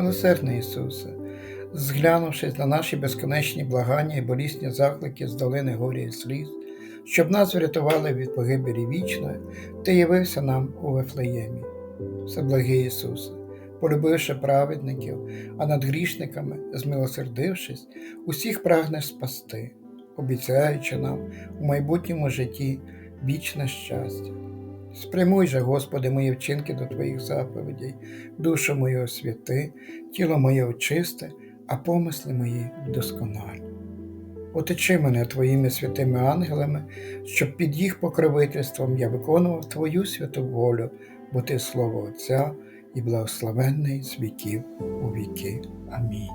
Милосердний Ісусе, зглянувшись на наші безконечні благання і болісні заклики з долини горя і сліз, щоб нас врятували від погибелі вічної, Ти явився нам у Вифлеємі. Всеблагий Ісусе, полюбивши праведників, а над грішниками, змилосердившись, усіх прагнеш спасти, обіцяючи нам у майбутньому житті вічне щастя. Спрямуй же, Господи, мої вчинки до Твоїх заповідей, душу мою освяти, тіло моє очисти, а помисли мої вдосконалі. Отечи мене Твоїми святими ангелами, щоб під їх покровительством я виконував Твою святу волю, бо Ти слово Отця і благословенний з віків у віки. Амінь.